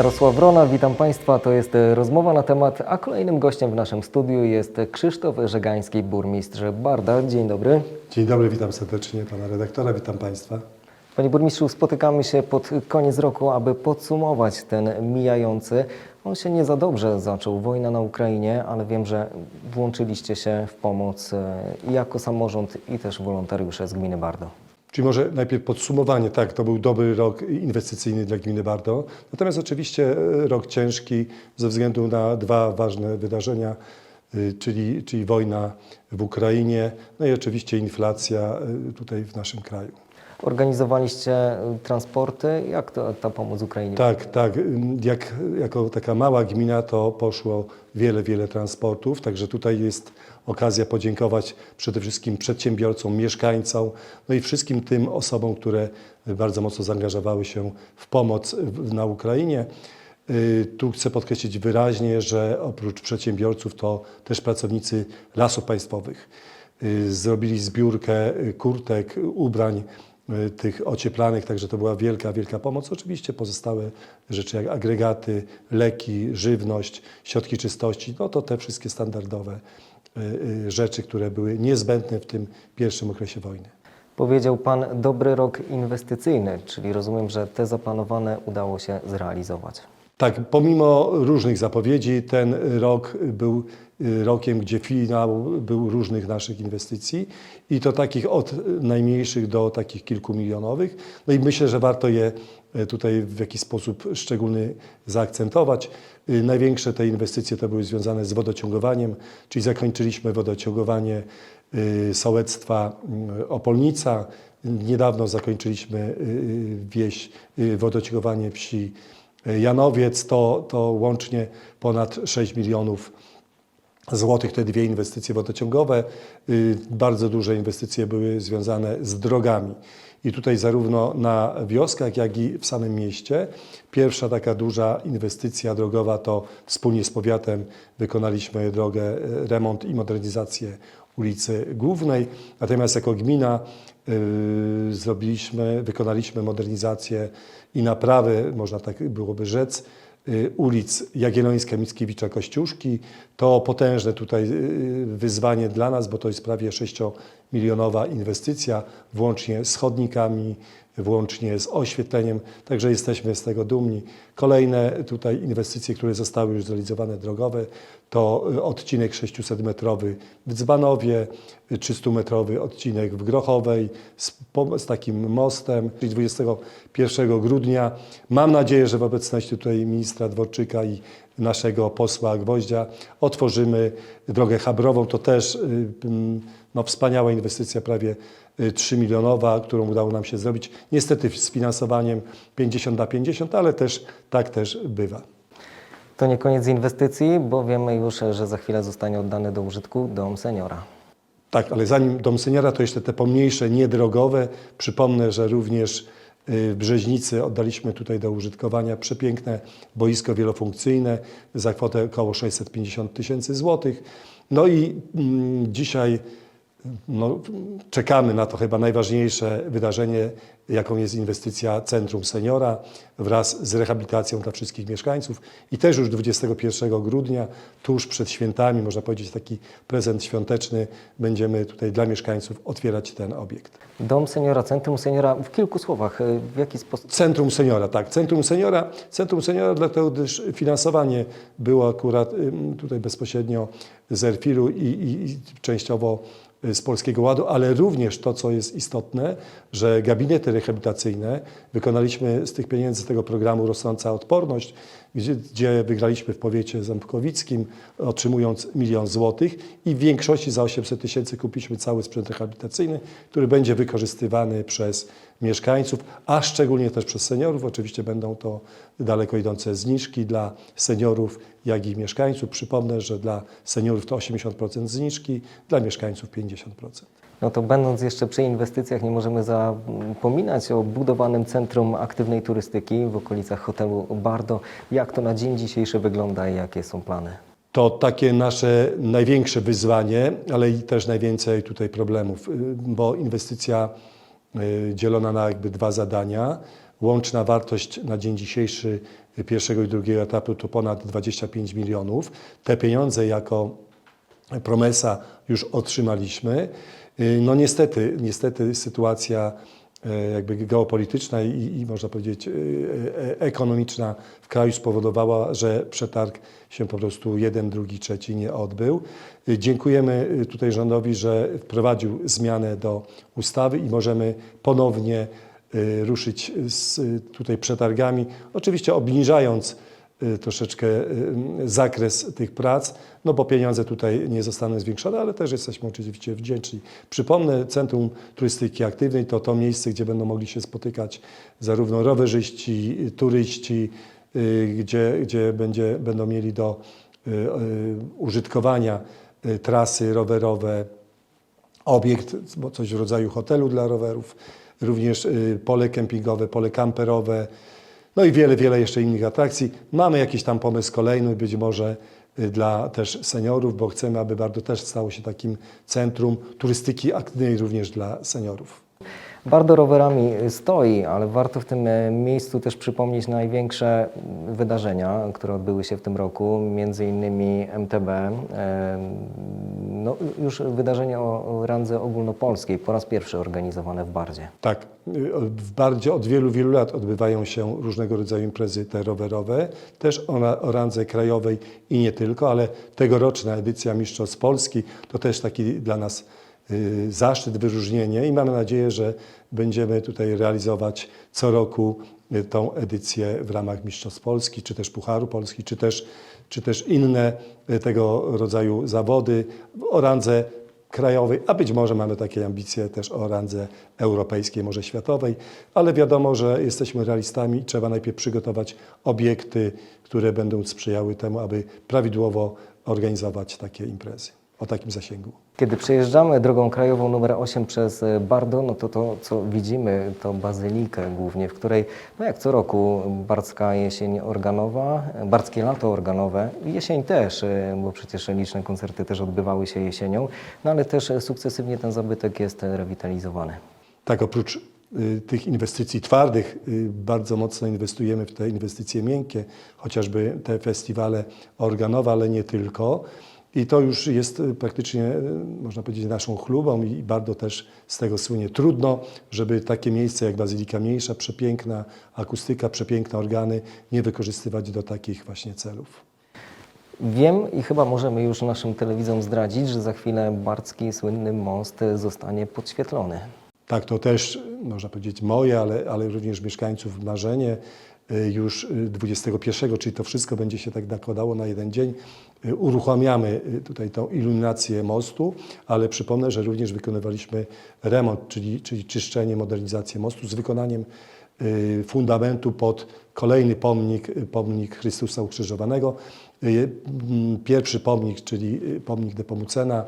Jarosław Wrona, witam Państwa. To jest e, rozmowa na temat, a kolejnym gościem w naszym studiu jest Krzysztof Żegański, burmistrz Barda. Dzień dobry. Dzień dobry, witam serdecznie pana redaktora, witam państwa. Panie burmistrzu, spotykamy się pod koniec roku, aby podsumować ten mijający. On się nie za dobrze zaczął, wojna na Ukrainie, ale wiem, że włączyliście się w pomoc e, jako samorząd i też wolontariusze z gminy Bardo. Czyli może najpierw podsumowanie, tak, to był dobry rok inwestycyjny dla gminy Bardo, natomiast oczywiście e, rok ciężki ze względu na dwa ważne wydarzenia, y, czyli, czyli wojna w Ukrainie, no i oczywiście inflacja y, tutaj w naszym kraju. Organizowaliście e, transporty. Jak to, ta pomoc Ukrainie? Tak, tak. Jak, jako taka mała gmina to poszło wiele, wiele transportów, także tutaj jest okazja podziękować przede wszystkim przedsiębiorcom, mieszkańcom, no i wszystkim tym osobom, które bardzo mocno zaangażowały się w pomoc na Ukrainie. Y, Tu chcę podkreślić wyraźnie, że oprócz przedsiębiorców to też pracownicy lasów państwowych y, zrobili zbiórkę y, kurtek, ubrań tych ocieplanych, także to była wielka, wielka pomoc. Oczywiście pozostałe rzeczy jak agregaty, leki, żywność, środki czystości, no to te wszystkie standardowe rzeczy, które były niezbędne w tym pierwszym okresie wojny. Powiedział Pan dobry rok inwestycyjny, czyli rozumiem, że te zaplanowane udało się zrealizować. Tak, pomimo różnych zapowiedzi, ten rok był y, rokiem, gdzie finał był różnych naszych inwestycji i to takich od najmniejszych do takich kilkumilionowych. No i myślę, że warto je y, tutaj w jakiś sposób szczególny zaakcentować. Y, Największe te inwestycje to były związane z wodociągowaniem, czyli zakończyliśmy wodociągowanie sołectwa Opolnica. Niedawno zakończyliśmy wieś, wodociągowanie wsi Janowiec to, to łącznie ponad 6 milionów złotych, te dwie inwestycje wodociągowe. Y, Bardzo duże inwestycje były związane z drogami. I tutaj zarówno na wioskach, jak i w samym mieście. Pierwsza taka duża inwestycja drogowa to wspólnie z powiatem wykonaliśmy drogę, e, remont i modernizację ulicy Głównej. Natomiast jako gmina y, zrobiliśmy, wykonaliśmy modernizację i naprawy, można tak byłoby rzec, y, ulic Jagiellońska, Mickiewicza, Kościuszki. To potężne tutaj y, wyzwanie dla nas, bo to jest prawie 6-milionowa inwestycja, włącznie z chodnikami, włącznie z oświetleniem, także jesteśmy z tego dumni. Kolejne tutaj inwestycje, które zostały już zrealizowane drogowe, to y, odcinek 600-metrowy w Dzbanowie, y, 300-metrowy odcinek w Grochowej z, z takim mostem, czyli 21 grudnia. Mam nadzieję, że w obecności tutaj ministra Dworczyka i naszego posła Gwoździa otworzymy drogę habrową. To też y, no, wspaniała inwestycja, prawie y, 3 milionowa, którą udało nam się zrobić. Niestety z finansowaniem 50 na 50, ale też tak też bywa. To nie koniec inwestycji, bo wiemy już, że za chwilę zostanie oddany do użytku dom seniora. Tak, ale zanim dom seniora, to jeszcze te pomniejsze, niedrogowe. Przypomnę, że również y, w Brzeźnicy oddaliśmy tutaj do użytkowania przepiękne boisko wielofunkcyjne za kwotę około 650 tysięcy złotych. No i mm, dzisiaj no, czekamy na to chyba najważniejsze wydarzenie, jaką jest inwestycja Centrum Seniora wraz z rehabilitacją dla wszystkich mieszkańców. I też już 21 grudnia, tuż przed świętami, można powiedzieć taki prezent świąteczny, będziemy tutaj dla mieszkańców otwierać ten obiekt. Dom seniora, centrum seniora, w kilku słowach, y, w jaki sposób? Centrum Seniora, tak. Centrum Seniora, Centrum Seniora, dlatego gdyż finansowanie było akurat tutaj bezpośrednio z Erfilu i, i, i częściowo z Polskiego Ładu, ale również to, co jest istotne, że gabinety rehabilitacyjne wykonaliśmy z tych pieniędzy tego programu Rosnąca Odporność, gdzie, wygraliśmy w powiecie ząbkowickim, otrzymując milion złotych i w większości za 800 tysięcy kupiliśmy cały sprzęt rehabilitacyjny, który będzie wykorzystywany przez mieszkańców, a szczególnie też przez seniorów. Oczywiście będą to daleko idące zniżki dla seniorów, jak i mieszkańców. Przypomnę, że dla seniorów to 80% zniżki, dla mieszkańców 50%. No to będąc jeszcze przy inwestycjach, nie możemy zapominać o budowanym centrum aktywnej turystyki w okolicach hotelu Bardo. Jak to na dzień dzisiejszy wygląda i jakie są plany? To takie nasze największe wyzwanie, ale i też najwięcej tutaj problemów, y, bo inwestycja y, dzielona na jakby dwa zadania. Łączna wartość na dzień dzisiejszy pierwszego i drugiego etapu to ponad 25 milionów. Te pieniądze jako promesa już otrzymaliśmy. Y, No niestety, niestety sytuacja e, jakby geopolityczna i, i można powiedzieć e, e, ekonomiczna w kraju spowodowała, że przetarg się po prostu jeden, drugi, trzeci nie odbył. Y, Dziękujemy y, tutaj rządowi, że wprowadził zmianę do ustawy i możemy ponownie ruszyć z tutaj przetargami, oczywiście obniżając troszeczkę y, zakres tych prac, no bo pieniądze tutaj nie zostaną zwiększone, ale też jesteśmy oczywiście wdzięczni. Przypomnę, Centrum Turystyki Aktywnej to to miejsce, gdzie będą mogli się spotykać zarówno rowerzyści, y, turyści, y, gdzie, gdzie będzie, będą mieli do y, y, użytkowania y, trasy rowerowe, obiekt, coś w rodzaju hotelu dla rowerów, również y, pole kempingowe, pole kamperowe, no i wiele, wiele jeszcze innych atrakcji. Mamy jakiś tam pomysł kolejny, być może y, dla też seniorów, bo chcemy, aby Bardo też stało się takim centrum turystyki aktywnej również dla seniorów. Bardo rowerami stoi, ale warto w tym e, miejscu też przypomnieć największe wydarzenia, które odbyły się w tym roku, między innymi MTB, e, no, już wydarzenie o randze ogólnopolskiej, po raz pierwszy organizowane w Bardzie. Tak, y, w Bardzie od wielu, wielu lat odbywają się różnego rodzaju imprezy te rowerowe, też o, o randze krajowej i nie tylko, ale tegoroczna edycja Mistrzostw Polski to też taki dla nas zaszczyt, wyróżnienie i mamy nadzieję, że będziemy tutaj realizować co roku y, tą edycję w ramach Mistrzostw Polski, czy też Pucharu Polski, czy też, czy też inne y, tego rodzaju zawody o randze krajowej, a być może mamy takie ambicje też o randze europejskiej, może światowej, ale wiadomo, że jesteśmy realistami i trzeba najpierw przygotować obiekty, które będą sprzyjały temu, aby prawidłowo organizować takie imprezy o takim zasięgu. Kiedy przejeżdżamy drogą krajową numer 8 przez Bardo, no to to, co widzimy, to bazylikę głównie, w której, no jak co roku, bardzka jesień organowa, e, bardzkie lato organowe, jesień też, bo przecież liczne koncerty też odbywały się jesienią, no ale też sukcesywnie ten zabytek jest rewitalizowany. Tak, oprócz y, tych inwestycji twardych, y, bardzo mocno inwestujemy w te inwestycje miękkie, chociażby te festiwale organowe, ale nie tylko. I to już jest y, praktycznie, y, można powiedzieć, naszą chlubą i bardzo też z tego słynie. Trudno, żeby takie miejsce jak Bazylika Mniejsza, przepiękna akustyka, przepiękne organy nie wykorzystywać do takich właśnie celów. Wiem i chyba możemy już naszym telewizom zdradzić, że za chwilę bardzki słynny most zostanie podświetlony. Tak, to też można powiedzieć moje, ale, ale również mieszkańców marzenie. Y, Już y, 21, czyli to wszystko będzie się tak nakładało na jeden dzień. Y, Uruchamiamy y, tutaj tą iluminację mostu, ale przypomnę, że również wykonywaliśmy remont, czyli, czyli czyszczenie, modernizację mostu z wykonaniem y, fundamentu pod kolejny pomnik, y, pomnik Chrystusa Ukrzyżowanego. Y, Pierwszy pomnik, czyli y, pomnik Nepomucena,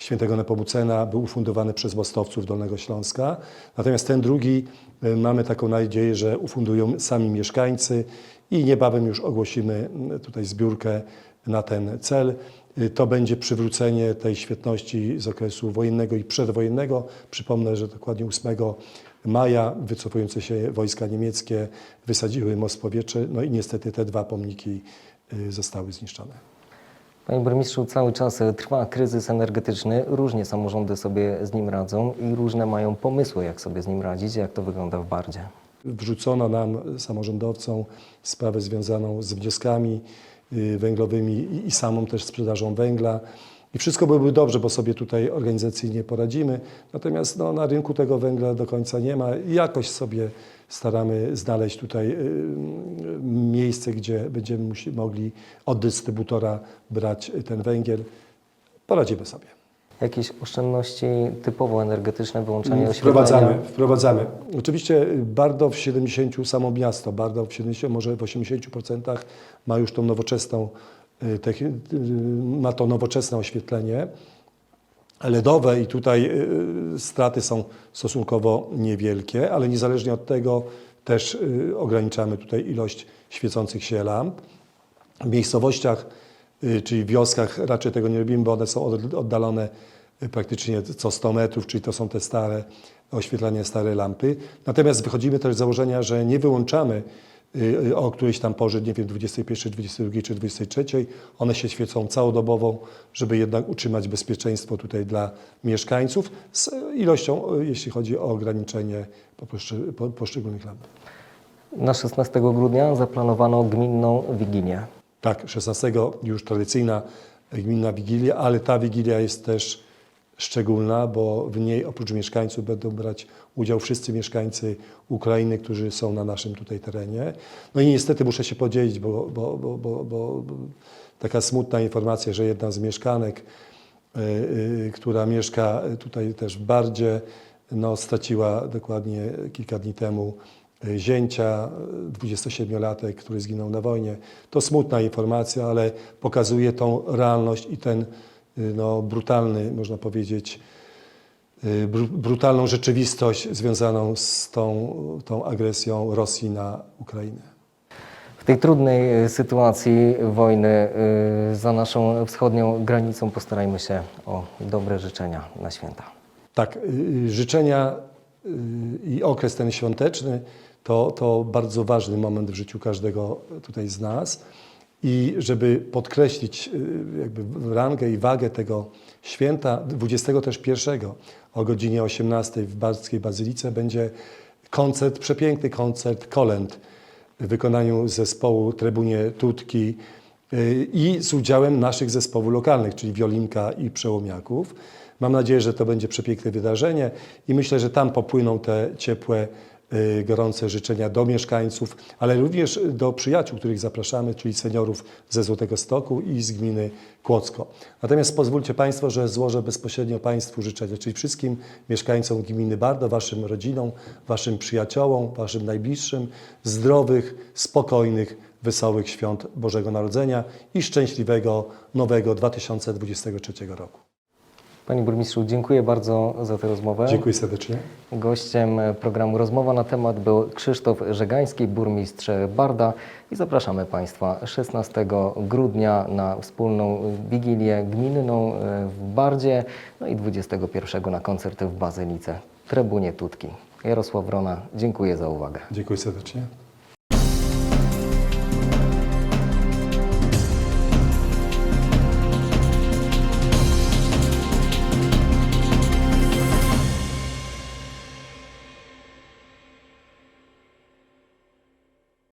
świętego Nepomucena był ufundowany przez mostowców Dolnego Śląska. Natomiast ten drugi y, mamy taką nadzieję, że ufundują sami mieszkańcy i niebawem już ogłosimy y, tutaj zbiórkę na ten cel. Y, To będzie przywrócenie tej świetności z okresu wojennego i przedwojennego. Przypomnę, że dokładnie 8 maja wycofujące się wojska niemieckie wysadziły most powietrze, no i niestety te dwa pomniki zostały zniszczone. Panie burmistrzu, cały czas e, trwa kryzys energetyczny, różnie samorządy sobie z nim radzą i różne mają pomysły, jak sobie z nim radzić, jak to wygląda w Bardzie. Wrzucono nam, samorządowcom, sprawę związaną z wnioskami y, węglowymi i- samą też sprzedażą węgla. I wszystko byłoby dobrze, bo sobie tutaj organizacyjnie poradzimy. Natomiast no, na rynku tego węgla do końca nie ma. I Jakoś sobie staramy znaleźć tutaj y, miejsce, gdzie będziemy mogli od dystrybutora brać ten węgiel. Poradzimy sobie. Jakieś oszczędności typowo energetyczne, wyłączanie Mm, Wprowadzamy, wprowadzamy. Oczywiście Bardo w 70, samo miasto, w 70, może w 80% ma już tą nowoczesną, y, y, ma to nowoczesne oświetlenie LEDowe i tutaj y, straty są stosunkowo niewielkie, ale niezależnie od tego też y, ograniczamy tutaj ilość świecących się lamp. W miejscowościach, y, czyli wioskach raczej tego nie robimy, bo one są od- oddalone y, praktycznie co 100 metrów, czyli to są te stare oświetlanie, stare lampy. Natomiast wychodzimy też z założenia, że nie wyłączamy y, o którejś tam porze, nie wiem, 21, 22 czy 23. One się świecą całodobowo, żeby jednak utrzymać bezpieczeństwo tutaj dla mieszkańców z ilością, y, jeśli chodzi o ograniczenie poszczególnych lamp. Na 16 grudnia zaplanowano gminną wigilię. Tak, 16 już tradycyjna gminna wigilia, ale ta wigilia jest też szczególna, bo w niej oprócz mieszkańców będą brać udział wszyscy mieszkańcy Ukrainy, którzy są na naszym tutaj terenie. No i niestety muszę się podzielić, bo, bo, bo, bo, bo taka smutna informacja, że jedna z mieszkanek, y, y, która mieszka tutaj też w Bardzie, no, straciła dokładnie kilka dni temu y, zięcia, y, 27-latek, który zginął na wojnie. To smutna informacja, ale pokazuje tą realność i ten no, brutalny, można powiedzieć, y, bru, brutalną rzeczywistość związaną z tą, tą agresją Rosji na Ukrainę. W tej trudnej y, sytuacji wojny y, za naszą wschodnią granicą postarajmy się o dobre życzenia na święta. Tak, y, życzenia y, i okres ten świąteczny to, to bardzo ważny moment w życiu każdego tutaj z nas. I żeby podkreślić y, jakby rangę i wagę tego święta, 21 o godzinie 18 w Barskiej Bazylice będzie koncert, przepiękny koncert kolęd w wykonaniu zespołu Trybunie Tutki y, i z udziałem naszych zespołów lokalnych, czyli Wiolinka i Przełomiaków. Mam nadzieję, że to będzie przepiękne wydarzenie i myślę, że tam popłyną te ciepłe, gorące życzenia do mieszkańców, ale również do przyjaciół, których zapraszamy, czyli seniorów ze Złotego Stoku i z gminy Kłodzko. Natomiast pozwólcie Państwo, że złożę bezpośrednio Państwu życzenia, czyli wszystkim mieszkańcom gminy Bardo, Waszym rodzinom, Waszym przyjaciołom, Waszym najbliższym, zdrowych, spokojnych, wesołych świąt Bożego Narodzenia i szczęśliwego nowego 2023 roku. Panie burmistrzu, dziękuję bardzo za tę rozmowę. Dziękuję serdecznie. Gościem programu Rozmowa na temat był Krzysztof Żegański, burmistrz Barda i zapraszamy Państwa 16 grudnia na wspólną wigilię gminną e, w Bardzie, no i 21 na koncert w Bazylice, Trybunie Tutki. Jarosław Wrona, dziękuję za uwagę. Dziękuję serdecznie.